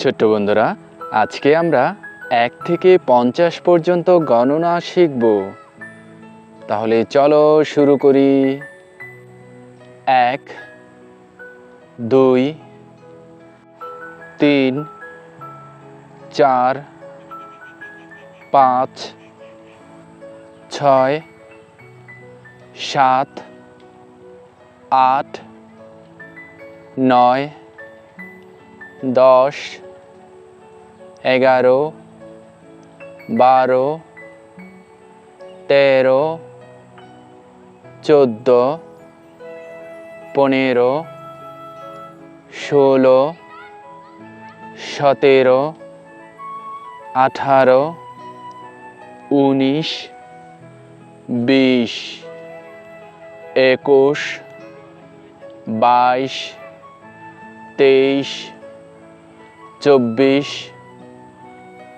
ছোট্ট বন্ধুরা, আজকে আমরা এক থেকে পঞ্চাশ পর্যন্ত গণনা শিখব। তাহলে চলো শুরু করি। এক, দুই, তিন, চার, পাঁচ, ছয়, সাত, আট, নয়, দশ এগারো বারো তেরো চোদ্দ পনেরো ষোলো সতেরো আঠারো উনিশ বিশ একুশ বাইশ তেইশ চব্বিশ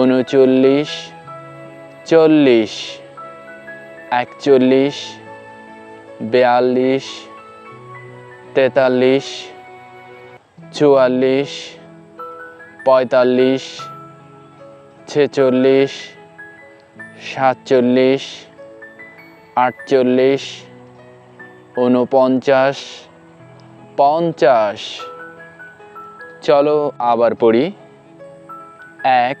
উনচল্লিশ চল্লিশ, একচল্লিশ, বিয়াল্লিশ, তেতাল্লিশ, চুয়াল্লিশ, পঁয়তাল্লিশ, ছেচল্লিশ, সাতচল্লিশ, আটচল্লিশ উনপঞ্চাশ পঞ্চাশ। চলো আবার পড়ি। এক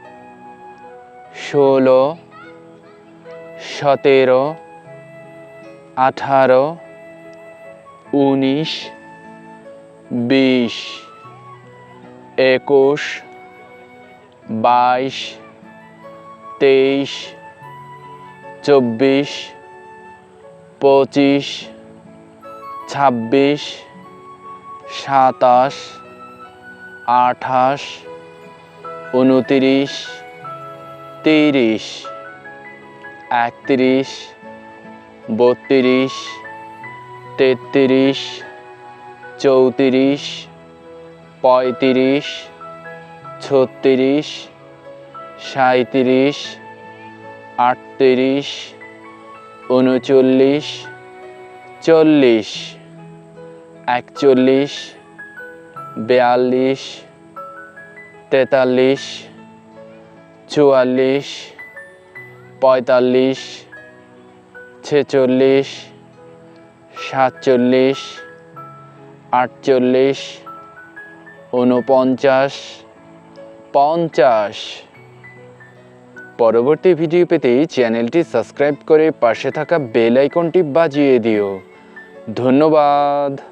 ষোলো সতেরো আঠারো উনিশ বিশ একুশ বাইশ তেইশ চব্বিশ পঁচিশ ছাব্বিশ সাতাশ আঠাশ উনতিরিশ তিরিশ একত্রিশ বত্রিশ তেত্রিশ চৌত্রিশ পঁয়ত্রিশ ছত্রিশ সাঁত্রিশ আটত্রিশ উনচল্লিশ চল্লিশ একচল্লিশ বিয়াল্লিশ তেতাল্লিশ চুয়াল্লিশ, পঁয়তাল্লিশ, ছেচল্লিশ, সাতচল্লিশ, আটচল্লিশ উনপঞ্চাশ পঞ্চাশ। পরবর্তী ভিডিও পেতে চ্যানেলটি সাবস্ক্রাইব করে পাশে থাকা বেল আইকনটি বাজিয়ে দিও। ধন্যবাদ।